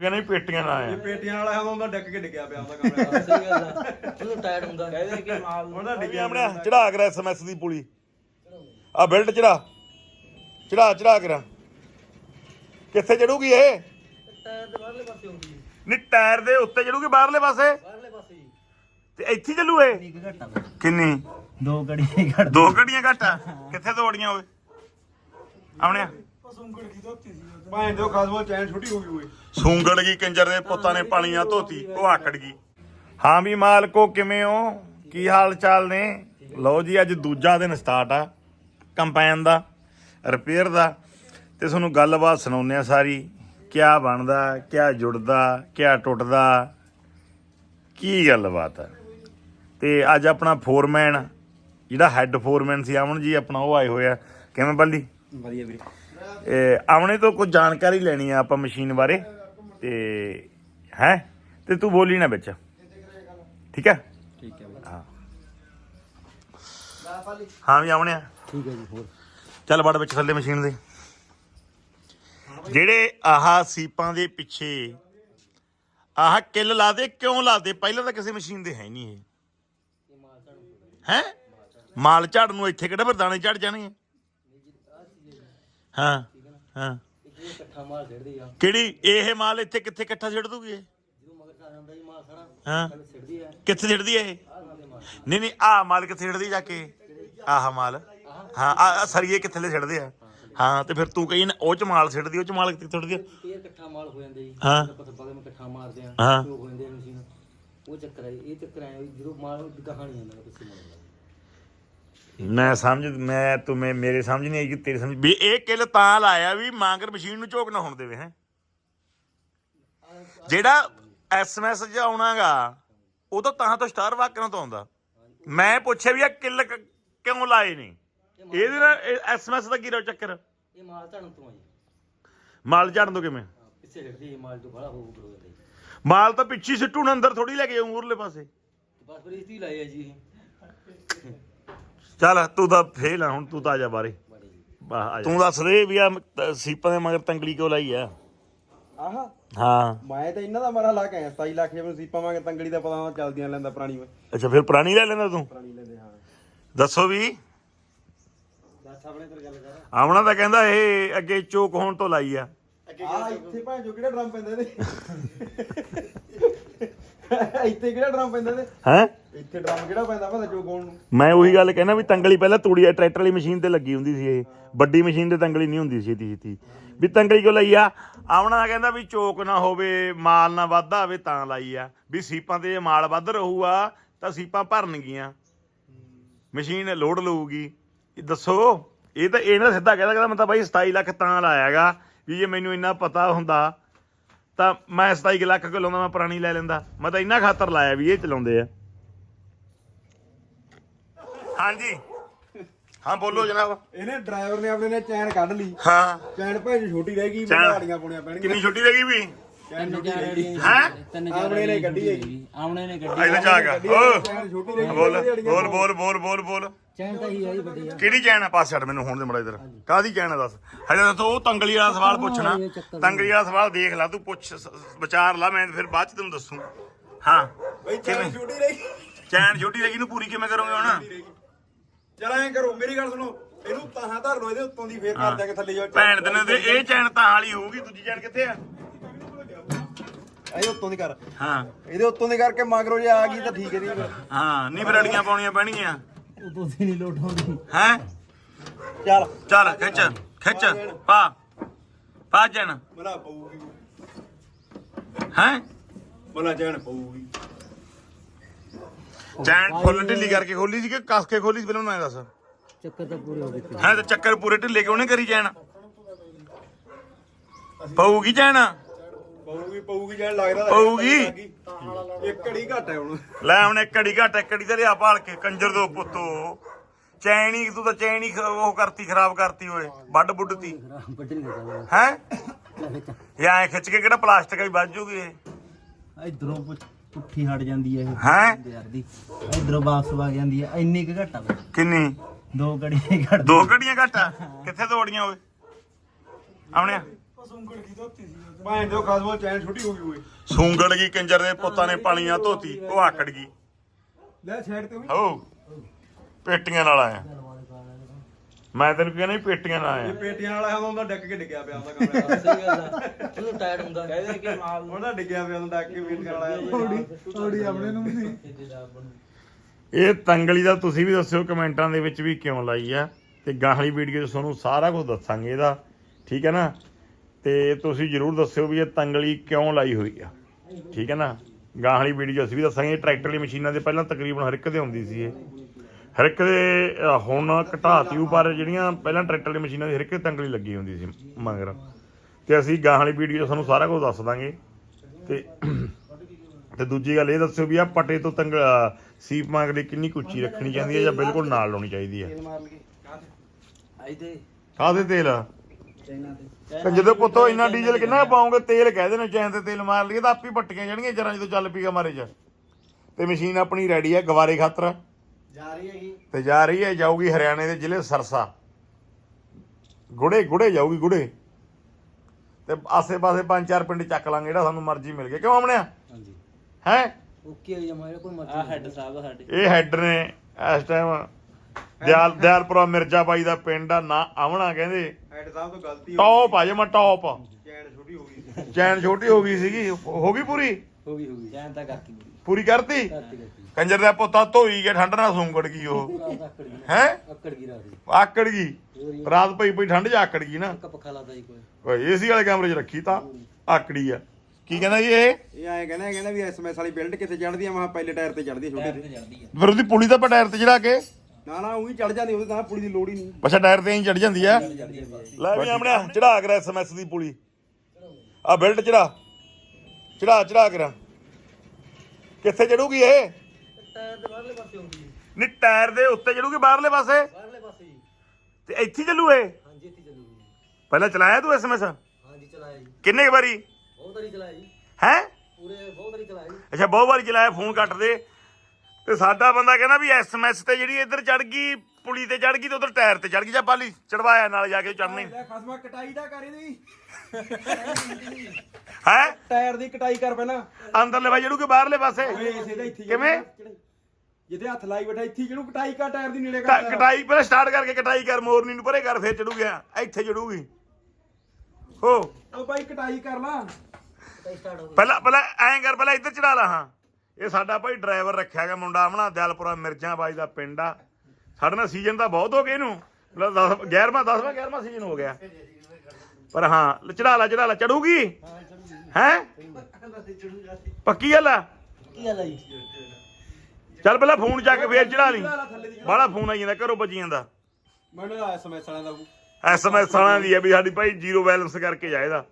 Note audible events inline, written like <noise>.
ਕਹਿੰਦਾ ਪੇਟੀਆਂ ਨਾ ਆਇਆ। ਪੇਟੀਆਂ ਵਾਲਾ ਉਦੋਂ ਦਾ ਡਿੱਗ ਕੇ ਡਿੱਗਿਆ ਪਿਆ ਉਹਦਾ ਕਮਰਾ ਸਹੀ ਗੱਲ ਆ। ਉਹਨੂੰ ਟਾਇਰ ਹੁੰਦਾ। ਕਹਿੰਦੇ ਕਿ ਮਾਲ ਉਹਦਾ ਡਿੱਗਿਆ ਆਪਣਾ ਚੜਾ ਕੇ ਐਸਐਮਐਸ ਦੀ ਪੁਲੀ। ਆ ਬੈਲਟ ਚੜਾ ਚੜਾ ਚੜਾ ਕੇ ਰਾ ਕਿੱਥੇ ਚੜੂਗੀ ਇਹ? ਟਾਇਰ ਦੇ ਬਾਹਰਲੇ ਪਾਸੇ ਹੁੰਦੀ ਨਹੀਂ ਟਾਇਰ ਦੇ ਉੱਤੇ ਚੜੂਗੀ ਬਾਹਰਲੇ ਪਾਸੇ? ਬਾਹਰਲੇ ਪਾਸੇ ਤੇ ਇੱਥੇ ਚੱਲੂ ਇਹ? ਕਿੰਨੀ ਦੋ ਗੜੀ ਘਟ। ਦੋ ਗੱਡੀਆਂ ਘੱਟ ਕਿੱਥੇ ਤੋੜੀਆਂ ਓਏ? ਆਉਣਿਆ। ਭਾਂ ਦੇ ਖਾਸਮੋ ਚੈਨ ਛੁੱਟੀ ਹੋ ਗਈ ਓਏ ਸੂੰਗੜ ਗਈ ਕੰਜਰ ਦੇ ਪੁੱਤਾਂ ਨੇ ਪਾਣੀਆਂ ਧੋਤੀ ਉਹ ਆਕੜ ਗਈ। ਹਾਂ ਵੀ ਮਾਲਕੋ ਕਿਵੇਂ ਹੋ? ਕੀ ਹਾਲ ਚਾਲ ਨੇ? ਲਓ ਜੀ ਅੱਜ ਦੂਜਾ ਦਿਨ ਸਟਾਰਟ ਆ ਕੰਪੈਨ ਦਾ ਰਿਪੇਅਰ ਦਾ। ਤੇ ਤੁਹਾਨੂੰ ਗੱਲਬਾਤ ਸੁਣਾਉਂਦੇ ਆ ਸਾਰੀ। ਕਿਆ ਬਣਦਾ ਕਿਆ ਜੁੜਦਾ ਕਿਆ ਟੁੱਟਦਾ ਕੀ ਗੱਲਬਾਤ ਆ। ਤੇ ਅੱਜ ਆਪਣਾ ਫੋਰਮੈਨ ਜਿਹੜਾ ਹੈੱਡ ਫੋਰਮੈਨ ਸੀ ਅਮਨ ਜੀ ਆਪਣਾ ਉਹ ਆਏ ਹੋਏ ਆ। ਕਿਵੇਂ ਬੱਲੀ? ਵਧੀਆ ਵੀਰੇ। ਆਮਣੇ ਤੋਂ ਕੁਝ ਜਾਣਕਾਰੀ ਲੈਣੀ ਆ ਆਪਾਂ ਮਸ਼ੀਨ ਬਾਰੇ। ਤੇ ਹੈ? ਤੇ ਤੂੰ ਬੋਲੀ ਨਾ ਵਿੱਚ। ਠੀਕ ਹੈ? ਠੀਕ ਹੈ ਹਾਂ। ਹਾਂ ਵੀ ਆਉਣੇ ਆ। ਠੀਕ ਹੈ ਜੀ ਹੋਰ। ਚੱਲ ਵੜ ਵਿੱਚ ਥੱਲੇ ਮਸ਼ੀਨ ਦੇ। ਜਿਹੜੇ ਆਹ ਸੀਪਾਂ ਦੇ ਪਿੱਛੇ ਆਹ ਕਿੱਲ ਲਾ ਦੇ ਕਿਉਂ ਲਾ ਦੇ ਪਹਿਲਾਂ ਤਾਂ ਕਿਸੇ ਮਸ਼ੀਨ ਦੇ ਹੈ ਨਹੀਂ ਇਹ। ਹੈ? ਮਾਲ ਝਾੜ ਨੂੰ ਇੱਥੇ ਕਿਹੜਾ ਫਿਰ ਦਾਣੇ ਝੜ ਜਾਣੇ ਆ ਹਾਂ ਹਾਂ। ਇਹ ਇਕੱਠਾ ਮਾਲ ਛੱਡਦੀ ਆ ਕਿਹੜੀ? ਇਹ ਮਾਲ ਇੱਥੇ ਕਿੱਥੇ ਇਕੱਠਾ ਛੱਡ ਦੂਗੀ ਇਹ? ਜਦੋਂ ਮਗਰ ਘਰ ਆਉਂਦਾ ਜੀ ਮਾਲ ਖੜਾ ਹਾਂ ਛੱਡਦੀ ਆ ਕਿੱਥੇ ਛੱਡਦੀ ਇਹ? ਆਹ ਨਾਲੇ ਮਾਲ ਨਹੀਂ ਨਹੀਂ, ਆਹ ਮਾਲ ਕਿੱਥੇ ਛੱਡਦੀ ਜਾ ਕੇ? ਆਹ ਮਾਲ। ਹਾਂ ਆ ਸਰੀਏ ਕਿੱਥੇ ਲੈ ਛੱਡਦੇ ਆ? ਹਾਂ, ਤੇ ਫਿਰ ਤੂੰ ਕਹੀ ਨਾ, ਉਹ ਚ ਮਾਲ ਛੱਡਦੀ ਉਹ ਚ ਮਾਲ ਕਿੱਥੇ ਛੱਡਦੀ ਆ? ਇਹ ਇਕੱਠਾ ਮਾਲ ਹੋ। ਜਾਂਦਾ ਜੀ ਹਾਂ। ਆਪਾਂ ਬਗਲ ਵਿੱਚ ਇਕੱਠਾ ਮਾਰਦੇ ਆ ਹਾਂ। ਉਹ ਹੋ ਜਾਂਦੇ ਆ ਮਸ਼ੀਨ ਉਹ ਚੱਕਰ ਹੈ, ਇਹ ਚੱਕਰ ਹੈ ਵੀ ਜਦੋਂ ਮਾਲ ਗਾਹਾਂ ਨਹੀਂ ਜਾਂਦਾ ਪਿੱਛੇ ਮਾਲ ਜਾਂਦਾ ਮੈਂ ਸਮਝ ਮੈਂ ਤੂੰ ਮੈਂ ਮੇਰੇ ਸਮਝ ਨਹੀਂ ਆਈ ਕਿ ਤੇਰੀ ਸਮਝ ਵੀ ਇਹ ਕਿੱਲ ਤਾਂ ਲਾਇਆ ਵੀ ਮਾਂਗਰ ਮਸ਼ੀਨ ਨੂੰ ਝੋਕ ਨਾ ਹੋਣ ਦੇਵੇ ਹੈ। ਜਿਹੜਾ ਐਸਐਮਐਸ ਜ ਆਉਣਾਗਾ ਉਹ ਤਾਂ ਤਾਂ ਤੋਂ ਸਟਾਰ ਵਾਕਰਾਂ ਤੋਂ ਆਉਂਦਾ। ਮੈਂ ਪੁੱਛਿਆ ਵੀ ਇਹ ਕਿੱਲ ਕ- ਕਿਉਂ ਲਾਏ ਨੇ? ਇਹਦੇ ਨਾਲ ਐਸਐਮਐਸ ਦਾ ਕੀ ਰੋ ਚੱਕਰ? ਇਹ ਮਾਲ ਝੜਨ ਤੋਂ ਆ ਜੀ। ਮਾਲ ਝਾੜਨ ਤੋਂ ਕਿਵੇਂ? ਹਾਂ, ਪਿੱਛੇ ਮਾਲ ਤੋਂ ਬੜਾ ਹੋ ਮਾਲ ਤਾਂ ਪਿੱਛੇ ਸਿੱਟੂ ਨਾ ਅੰਦਰ ਥੋੜੀ ਲੈ ਕੇ ਜਾਊਂ ਉਰਲੇ ਪਾਸੇ। ਬਸ ਫਿਰ ਇਸ ਦੀ ਲਾਈ ਆ ਜੀ ਇਹ। ਚੱਲ ਤੂੰ ਤਾਂ ਫੇਲ ਆ ਹੁਣ ਤੂੰ ਤਾਂ ਆ ਜਾ ਬਾਰੇ ਬੜੀ ਜੀ ਬਾਹ ਆ ਜਾ। ਤੂੰ ਦੱਸ ਦੇ ਵੀ ਆ ਸੀਪਾਂ ਦੇ ਮਗਰ ਤੰਗਲੀ ਕਿਉਂ ਲਾਈ ਆ? ਆਹ। ਹਾਂ। ਮੈਂ ਤਾਂ ਇਹਨਾਂ ਦਾ ਮਾਰਾ ਲਾ ਕੇ ਆਇਆ 27 ਲੱਖ ਜੇ ਮੈਨੂੰ ਸੀਪਾਂ ਵਾਂਗੇ ਤੰਗੜੀ ਦਾ ਪਤਾ ਨਾ ਚੱਲਦੀਆਂ ਲੈਂਦਾ ਪੁਰਾਣੀ ਮੈਂ ਅੱਛਾ ਫਿਰ ਪੁਰਾਣੀ ਲੈ ਲੈਂਦਾ ਤੂੰ? ਪੁਰਾਣੀ ਲੈਂਦੇ ਹਾਂ। ਦੱਸੋ ਵੀ। ਦੱਸ ਆਪਣੇ ਤੇ ਗੱਲ ਕਰ। ਆਵਣਾ ਤਾਂ ਕਹਿੰਦਾ ਇਹ ਅੱਗੇ ਚੋਕ ਹੋਣ ਤੋਂ ਲਾਈ ਆ। ਆ ਇੱਥੇ ਭਾਂ ਜੋ ਕਿਹੜਾ ਡਰਮ ਪੈਂਦਾ ਇਹਦੇ। <laughs> ਇੱਥੇ ਕਿਹੜਾ ਡਰਮ ਪੈਂਦਾ ਇਹਦੇ? ਹੈ? ਇੱਥੇ ਡਰਮ ਕਿਹੜਾ ਪੈਂਦਾ ਪਤਾ ਜੋ ਕੋਣ ਨੂੰ? ਮੈਂ ਉਹੀ ਗੱਲ ਕਹਿਣਾ ਵੀ ਤੰਗਲੀ ਪਹਿਲਾਂ ਤੂੜੀ ਆ ਟਰੈਕਟਰ ਵਾਲੀ ਮਸ਼ੀਨ ਤੇ ਲੱਗੀ ਹੁੰਦੀ ਸੀ ਇਹ। ਵੱਡੀ ਮਸ਼ੀਨ ਤੇ ਤੰਗਲੀ ਨਹੀਂ ਹੁੰਦੀ ਸੀ ਛੇਤੀ ਛੇਤੀ ਵੀ ਤੰਗਲੀ ਕਿਉਂ ਲਈ ਆ? ਆਵਣਾ ਕਹਿੰਦਾ ਵੀ ਚੋਕ ਨਾ ਹੋਵੇ ਮਾਲ ਨਾ ਵੱਧਾ ਹੋਵੇ ਤਾਂ ਲਾਈ ਆ। ਵੀ ਸੀਪਾਂ ਤੇ ਜੇ ਮਾਲ ਵੱਧ ਰਹੂਗਾ ਤਾਂ ਸੀਪਾਂ ਭਰਨਗੀਆਂ। Machine load ਲਊਗੀ। ਇਹ ਦੱਸੋ ਇਹ ਤਾਂ ਇਹਨਾਂ ਸਿੱਧਾ ਕਹਿੰਦਾ ਕਹਿੰਦਾ ਮੈਂ ਤਾਂ ਬਾਈ 27 ਲੱਖ ਤਾਂ ਲਾਇਆਗਾ ਵੀ ਜੇ ਮੈਨੂੰ ਇੰਨਾ ਪਤਾ ਹੁੰਦਾ ਤਾਂ ਮੈਂ 27 ਲੱਖ ਕਿਲੋ ਲਾਉਂਦਾ ਮੈਂ ਪੁਰਾਣੀ ਲੈ ਲੈਂਦਾ। ਮੈਂ ਤਾਂ ਇੰਨਾ ਖਾਤਰ ਲਾਇਆ ਵੀ ਇਹ ਚਲਾਉਂਦੇ ਆ। ਹਾਂਜੀ। ਹਾਂ ਬੋਲੋ ਜਨਾਬ। ਇਹਨੇ ਡਰਾਈਵਰ ਨੇ ਆਪਣੇ ਨੇ ਚੈਨ ਕੱਢ ਲਈ। ਹਾਂ। ਚੈਨ ਭਾਂ ਛੋਟੀ ਰਹਿ ਗਈ ਚੈਨ- ਬੜਾੜੀਆਂ ਪਾਉਣੀਆਂ ਪੈਣਗੀਆਂ। ਕਿੰਨੀ ਛੁੱਟੀ ਲੱਗੀ ਵੀ? ਚੈਨ ਛੋਟੀ ਰਹਿ ਗਈ। ਹੈ? ਤਿੰਨ ਆਮਣੇ ਨੇ ਕੱਢੀ ਹੈਗੀ। ਆਮਣੇ ਨੇ ਗੱਡੀ ਇਹਦੇ ਓ ਚੈਨ ਛੋਟੀ ਰਹਿ ਗਈ। ਬੋਲ ਬੋਲ ਬੋਲ ਬੋਲ ਬੋਲ ਬੋਲ। ਚੈਨ ਤਾਂ ਹੀ ਆਈ ਵੱਡੀ ਆ ਕਿਹੜੀ ਚੈਨ ਆ? ਪਾਸ ਛੱਡ ਮੈਨੂੰ ਹੁਣ ਦੇ ਮੜਾ ਇਧਰ। ਕਾਦੀ ਚੈਨ ਆ ਦੱਸ? ਹਜੇ ਤਾਂ ਤੂੰ ਉਹ ਤੰਗਲੀ ਵਾਲਾ ਸਵਾਲ ਪੁੱਛਣਾ। ਤੰਗਲੀ ਵਾਲਾ ਸਵਾਲ ਦੇਖ ਲੈ ਤੂੰ ਪੁੱਛ ਸ- ਵਿਚਾਰ ਲਾ ਮੈਂ ਫਿਰ ਬਾਅਦ ਚ ਤੈਨੂੰ ਦੱਸੂ। ਹਾਂ। ਬਈ ਚੈਨ ਛੋਟੀ ਰਹਿ ਗਈ। ਚੈਨ ਛੋਟੀ ਲੱਗੀ ਨੂੰ ਪੂਰੀ ਕਿਵੇਂ ਕਰੋਗੇ ਹੁਣ? ਚਲ ਐਂ ਕਰੋ ਮੇਰੀ ਗੱਲ ਸੁਣੋ। ਇਹਨੂੰ ਤਾਹਾਂ ਧਰ ਲਓ ਇਹਦੇ ਉੱਤੋਂ ਦੀ ਫੇਰ ਕਰ ਦਿਆਂਗੇ ਥੱਲੇ ਜਾ ਭੈਣ ਦੇ ਤੇ ਇਹ ਚੈਨ ਤਾਂ ਵਾਲੀ ਹੋਊਗੀ ਦੂਜੀ ਚੈਨ ਕਿੱਥੇ ਆ? ਇਹਦੇ ਉੱਤੋਂ ਦੀ ਕਰ। ਹਾਂ। ਇਹਦੇ ਉੱਤੋਂ ਦੀ ਕਰਕੇ ਮਗਰੋਂ ਜੇ ਆ ਗਈ ਤਾਂ ਠੀਕ ਹੈ ਨਹੀਂ ਹਾਂ ਨਹੀਂ ਫਿਰ ਅੜੀਆਂ ਪਾਉਣੀਆਂ ਪੈਣਗੀਆਂ। ਉਹ ਤੁਸੀਂ ਨਹੀਂ ਲੋਟ ਹੈ? ਚੱਲ। ਚੱਲ ਖਿੱਚ ਖਿੱਚ ਪਾ। ਪਾ ਚੈਨ। ਬਣਾ ਪਊਗੀ। ਹੈ? ਬਣਾ ਚੈਨ ਪਊਗੀ। ਚੈਨ ਫੁੱਲ ਢਿੱਲੀ ਕਰਕੇ ਖੋਲੀ ਸੀ ਕਿ ਕੱਸ ਕੇ ਖੋਲੀ ਸੀ ਪਹਿਲਾਂ ਨਾ ਦੱਸ। ਚੱਕਰ ਤਾਂ ਪੂਰੇ ਹੋ ਗਏ ਹੈ ਤੇ ਚੱਕਰ ਪੂਰੇ ਢਿੱਲੇ ਕਿਉਂ ਨਹੀਂ ਕਰੀ ਚੈਨ? ਪਊਗੀ ਚੈਨ? ਪਊਗੀ ਪਊਗੀ ਚੈਨ ਲੱਗਦਾ ਤਾਂ ਪਊਗੀ। ਇੱਕ ਘੜੀ ਘੱਟ ਹੈ ਹੁਣ। ਲੈ ਹੁਣ ਇੱਕ ਘੜੀ ਘੱਟ ਇੱਕ ਘੜੀ ਤੇ ਲਿਆ ਭਾਲ ਕੇ। ਕੰਜਰ ਦੋ ਪੁੱਤੋ। ਚੈਨ ਹੀ ਤੂੰ ਤਾਂ ਚੈਨ ਹੀ ਖ- ਉਹ ਕਰਤੀ ਖਰਾਬ ਕਰਤੀ ਓਏ। ਵੱਡ ਬੁੱਢਤੀ ਨਹੀਂ ਕਰਦਾ। ਹੈ? ਇਹ ਐ ਖਿੱਚ ਕੇ ਕਿਹੜਾ ਪਲਾਸਟਿਕ ਹੀ ਵੱਜ ਜੂਗੀ ਇਹ? ਇਧਰੋਂ ਪੁੱਠੀ ਹਟ ਜਾਂਦੀ ਹੈ ਹੈ? ਯਾਰ ਦੀ ਇਧਰੋਂ ਵਾਪਸ ਵਗ ਜਾਂਦੀ ਹੈ। ਇੰਨੀ ਕੁ ਘਟਾ ਕਿੰਨੀ? ਦੋ ਗੜੀ ਘਟ। ਦੋ ਘੜੀਆਂ ਘੱਟ? ਕਿੱਥੇ ਤੋੜੀਆਂ ਓਏ? ਆਉਣਿਆ ਭਾਂ ਜੋ ਖਾਸਮੋ ਚੈਨ ਛੁੱਟੀ ਹੋ ਗਈ ਓਏ ਸੂੰਗੜ ਗਈ ਕੰਜਰ ਦੇ ਪੁੱਤਾਂ ਨੇ ਪਾਣੀਆਂ ਧੋਤੀ ਉਹ ਆਕੜ ਗਈ। ਲੈ ਸਾਈਡ ਤੇ ਹੋਈ। ਹੋ। ਪੇਟੀਆਂ ਨਾਲ ਆਇਆ। ਮੈਂ ਤੈਨੂੰ ਕਹਿੰਦਾ ਪੇਟੀਆਂ ਨਾਲ ਇਹ ਆਇਆ ਪੇਟੀਆਂ ਵਾਲਾ ਹੁੰਦਾ ਹੁੰਦਾ ਡੱਕ ਕੇ ਡਿੱਗਿਆ ਪਿਆ ਹੁੰਦਾ <laughs> ਕਮਰਾ ਸਹੀ ਗੱਲ ਆ। ਉਹਨੂੰ ਟਾਇਰ ਹੁੰਦਾ। ਕਹਿੰਦੇ ਕਿ ਮਾਲ ਉਹਦਾ ਡਿੱਗਿਆ ਪਿਆ ਹੁੰਦਾ ਡੱਕ ਕੇ ਪੇਟੀਆਂ ਵਾਲਾ ਆਇਆ। ਥੋੜੀ ਆਪਣੇ ਨੂੰ ਵੀ ਇਹ ਤੰਗਲੀ ਦਾ ਤੁਸੀਂ ਵੀ ਦੱਸਿਓ ਕਮੈਂਟਾਂ ਦੇ ਵਿੱਚ ਵੀ ਕਿਉਂ ਲਾਈ ਆ। ਤੇ ਗਾਹਲੀ ਵੀਡੀਓ 'ਚ ਤੁਹਾਨੂੰ ਸਾਰਾ ਕੁਝ ਦੱਸਾਂਗੇ ਇਹਦਾ। ਠੀਕ ਹੈ ਨਾ? ਤੇ ਤੁਸੀਂ ਜਰੂਰ ਦੱਸਿਓ ਵੀ ਇਹ ਤੰਗਲੀ ਕਿਉਂ ਲਾਈ ਹੋਈ ਆ। ਠੀਕ ਹੈ ਨਾ? ਗਾਹਲੀ ਵੀਡੀਓ 'ਚ ਅਸੀਂ ਵੀ ਦੱਸਾਂਗੇ। ਟਰੈਕਟਰ ਵਾਲੀ ਮਸ਼ੀਨਾਂ ਦੇ ਪਹਿਲਾਂ ਤਕਰੀਬਨ ਹਰ ਇੱਕ ਦੇ ਹੁੰਦੀ ਸੀ ਇਹ। ਹਰ ਇੱਕ ਦੇ ਅ, ਹੁਣ ਘਟਾਤੀ ਉਹ ਪਰ ਜਿਹੜੀਆਂ ਪਹਿਲਾਂ ਟਰੈਕਟਰ ਵਾਲੀ ਮਸ਼ੀਨਾਂ ਦੀ ਹਰ ਇੱਕ ਦੇ ਤੰਗਲੀ ਲੱਗੀ ਹੁੰਦੀ ਸੀ ਮਗਰ। ਤੇ ਅਸੀਂ ਗਾਹਲੀ ਵੀਡੀਓ 'ਚ ਤੁਹਾਨੂੰ ਸਾਰਾ ਕੁਝ ਦੱਸ ਦਾਂਗੇ। ਤੇ <clears throat> ਤੇ ਦੂਜੀ ਗੱਲ ਇਹ ਦੱਸਿਓ ਵੀ ਆ ਪਟੇ ਤੋਂ ਤੰਗ ਅ, ਸੀਪ ਮੰਗਲੀ ਕਿੰਨੀ ਕੁ ਉੱਚੀ ਰੱਖਣੀ ਚਾਹੀਦੀ ਹੈ ਜਾਂ ਬਿਲਕੁਲ ਨਾਲ ਲਾਉਣੀ ਚਾਹੀਦੀ ਹੈ? ਮਾਰ ਲਈਏ। ਆਈ ਤੇ। ਕਾਹਦੇ ਤੇਲ? ਚਾਈਨਾ ਤੇ। ਤੇ ਜਦੋਂ ਪੁੱਤੋ ਇੰਨਾ ਡੀਜ਼ਲ ਕਿੰਨਾ ਪਾਉਂਗੇ ਤੇਲ ਕਹਿ ਦੇਣਾ ਚੈਨ ਤੇ ਤੇਲ ਮਾਰ ਲਈਏ ਤਾਂ ਆਪੀ ਪੱਟੀਆਂ ਜਾਣਗੀਆਂ ਜਰਾਂ ਜਦੋਂ ਚੱਲ ਪੀਗਾ ਮਾਰੇ ਚ। ਤੇ ਮਸ਼ੀਨ ਆਪਣੀ ਰੈਡੀ ਹੈ ਗਵਾਰੇ ਖਾਤਰ। ਜਾ ਰਹੀ ਹੈਗੀ। ਤੇ ਜਾ ਰਹੀ ਹੈ ਜਾਊਗੀ ਹਰਿਆਣੇ ਦੇ ਜ਼ਿਲ੍ਹੇ ਸਰਸਾ। ਗੁੜੇ ਗੁੜੇ ਜਾਊਗੀ ਗੁੜੇ। ਤੇ ਆਸੇ-ਪਾਸੇ ਪੰਜ ਚਾਰ ਪਿੰਡ ਚੱਕ ਲਾਂਗੇ ਜਿਹੜਾ ਸਾਨੂੰ ਮਰਜ਼ੀ ਮਿਲ ਗਿਆ। ਕਿਉਂ ਆਮਣਿਆ ਹਾਂਜੀ। ਹੈ? ਓਕੇ ਹੋਈ ਜਮਾ ਕੋਈ ਮਰਜ਼ੀ ਆ ਹੈਡ ਸਾਹਿਬ ਸਾਡੇ। ਇਹ ਹੈਡ ਨੇ ਇਸ ਟਾਈਮ ਦਿਆਲ ਦਿਆਲਪੁਰਾ ਮਿਰਜ਼ਾ ਬਾਈ ਦਾ ਪਿੰਡ ਆ ਨਾ ਆਵਣਾ ਕਹਿੰਦੇ। ਹੈਡ ਸਾਹਿਬ ਤੋਂ ਗਲਤੀ ਹੋ ਟੌਪ ਆ ਜਮਾ ਟੌਪ ਚੈਨ ਛੋਟੀ ਹੋ ਗਈ ਸੀ। ਚੈਨ ਛੋਟੀ ਹੋ ਗਈ ਸੀਗੀ। ਹੋ ਗਈ ਪੂਰੀ? ਹੋ ਗਈ ਹੋ ਗਈ। ਜਾਨ ਤਾਂ ਕਰਤੀ ਪੂਰੀ। ਕਰਤੀ ਕਰਤੀ। ਕੰਜਰ ਦਾ ਪੁੱਤਾ ਧੋਈ ਗਿਆ ਠੰਡ ਨਾਲ ਸੁੰਗੜ ਗਈ ਉਹ। ਆਕੜ ਗਈ। ਹੈ? ਆਕੜ ਗਈ ਰਾਤ ਦੀ। ਆਕੜ ਗਈ। ਰਾਤ ਪਈ ਪਈ ਠੰਡ ਚ ਆਕੜ ਗਈ ਨਾ। ਇੱਕ ਪੱਖਾ ਲਾਦਾ ਜੀ ਕੋਈ। ਓਏ ਏਸੀ ਵਾਲੇ ਕਮਰੇ ਚ ਰੱਖੀ ਤਾਂ ਆਕੜੀ ਆ। ਕੀ ਕਹਿੰਦਾ ਜੀ ਇਹ? ਇਹ ਐਂ ਕਹਿੰਦਾ ਕਹਿੰਦਾ ਵੀ ਐਸਐਮਐਸ ਵਾਲੀ ਬਿਲਡ ਕਿੱਥੇ ਚੜਦੀ ਆ? ਮੈਂ ਪਹਿਲੇ ਟਾਇਰ ਤੇ ਚੜਦੀ ਛੋਟੇ ਤੇ ਚੜਦੀ ਆ। ਫਿਰ ਉਹਦੀ ਪੁਲੀ ਤਾਂ ਟਾਇਰ ਤੇ ਚੜਾ ਕੇ। ਨਾ ਨਾ ਉਹੀ ਚੜ ਜਾਂਦੀ ਉਹਦੇ ਤਾਂ ਪੁਲੀ ਦੀ ਲੋੜ ਹੀ ਨਹੀਂ। ਅੱਛਾ ਟਾਇਰ ਤੇ ਹੀ ਚੜ ਜਾਂਦੀ ਆ। ਲੈ ਵੀ ਆਪਣੇ ਚੜਾ ਕੇ ਐਸਐਮਐਸ ਦੀ ਪੁਲੀ। ਆ ਬੈਲਟ ਚੜਾ ਚੜਾ ਚੜਾ ਕੇ ਕਿੱਥੇ ਚੜੂਗੀ ਇਹ? ਟਾਇਰ ਦੇ ਬਾਹਰਲੇ ਪਾਸੇ ਆਉਂਦੀ ਨਹੀਂ ਟਾਇਰ ਦੇ ਉੱਤੇ ਚੜੂਗੀ ਬਾਹਰਲੇ ਪਾਸੇ? ਬਾਹਰਲੇ ਪਾਸੇ ਜੀ। ਤੇ ਇੱਥੇ ਹੀ ਚੱਲੂ ਇਹ? ਹਾਂਜੀ ਇੱਥੇ ਚੱਲੂਗੀ ਪਹਿਲਾਂ ਚਲਾਇਆ ਤੂੰ ਐਸਐਮਐਸ ਹਾਂਜੀ ਚਲਾਇਆ ਜੀ। ਕਿੰਨੇ ਕੁ ਵਾਰੀ? ਬਹੁਤ ਵਾਰੀ ਚਲਾਇਆ ਜੀ। ਹੈ? ਪੂਰੇ ਬਹੁਤ ਵਾਰੀ ਚਲਾਇਆ ਜੀ। ਅੱਛਾ ਬਹੁਤ ਵਾਰੀ ਚਲਾਇਆ ਫੋਨ ਕੱਟ ਦੇ। ਤੇ ਸਾਡਾ ਬੰਦਾ ਕਹਿੰਦਾ ਵੀ ਐਸਐਮਐਸ ਤੇ ਜਿਹੜੀ ਇੱਧਰ ਚੜ ਗਈ ਪੁਲੀ ਤੇ ਚੜ ਗਈ ਤੇ ਉਧਰ ਟਾਇਰ ਤੇ ਚੜ ਗਈ ਜਾਂ ਪਾਲੀ ਚੜਵਾਇਆ ਨਾਲ ਜਾ ਕੇ ਚੜਨੀ ਲੈ ਖਸਮਾ ਕਟਾਈ ਦਾ ਕਰ ਇਹਦੀ ਹੈ? ਟਾਇਰ ਦੀ ਕਟਾਈ ਕਰ ਪਹਿਲਾਂ। ਅੰਦਰਲੇ ਭਾਈ ਜਿਹੜੂ ਕਿ ਬਾਹਰਲੇ ਪਾਸੇ। ਓਏ ਇਸੇ ਦਾ ਇੱਥੇ ਕਿਵੇਂ? ਜਿੱਦੇ ਹੱਥ ਲਾਈ ਬੈਠਾ ਇੱਥੇ ਜਿਹਨੂੰ ਕਟਾਈ ਕਰ ਟਾਇਰ ਦੀ ਨੇੜੇ ਕਰ ਕਟਾਈ ਪਹਿਲਾਂ ਸਟਾਰਟ ਕਰਕੇ ਕਟਾਈ ਕਰ ਮੋਰਨੀ ਨੂੰ ਪਰੇ ਕਰ ਫੇਰ ਚੜੂ ਗਿਆ। ਇੱਥੇ ਚੜੂਗੀ ਹੋ। ਉਹ ਬਾਈ ਕਟਾਈ ਕਰ ਲਾ। ਪਹਿਲਾਂ ਪਹਿਲਾਂ ਐਂ ਕਰ ਪਹਿਲਾਂ ਇੱਧਰ ਚੜਾ ਲਾ ਹਾਂ। ਇਹ ਸਾਡਾ ਭਾਈ ਡਰਾਈਵਰ ਰੱਖਿਆ ਗਿਆ ਮੁੰਡਾ ਆਮਣਾ ਦਿਆਲਪੁਰਾ ਮਿਰਜ਼ਾਂ ਬਾਈ ਦਾ ਪਿੰਡ ਆ। ਸਾਡੇ ਨਾਲ ਸੀਜ਼ਨ ਤਾਂ ਬਹੁਤ ਹੋ ਗਏ ਇਹਨੂੰ। ਮਤਲਬ 10 11ਵਾਂ 10ਵਾਂ 11ਵਾਂ ਸੀਜ਼ਨ ਹੋ ਗਿਆ। ਪਰ ਹਾਂ ਚੜਾ ਲਾ ਚੜਾ ਲਾ ਚੜੂਗੀ? ਹੈ? ਪੱਕੀ ਗੱਲ ਆ? ਕੀ ਗੱਲ ਆ ਜੀ ਚੱਲ ਪਹਿਲਾਂ ਫੋਨ ਚੱਕ ਫੇਰ ਚੜਾ ਲਈ। ਬਾਹਲਾ ਫੋਨ ਆਈ ਜਾਂਦਾ ਘਰੋਂ ਬੱਜੀ ਜਾਂਦਾ। ਮੈਨੂੰ ਐਸਐਮਐਸ ਵਾਲਿਆਂ ਦਾ ਐਸਐਮਐਸ ਵਾਲਿਆਂ ਦੀ ਆ ਵੀ ਸਾਡੀ ਭਾਈ ਜ਼ੀਰੋ ਬੈਲੈਂਸ ਕਰਕੇ ਜਾਏਦਾ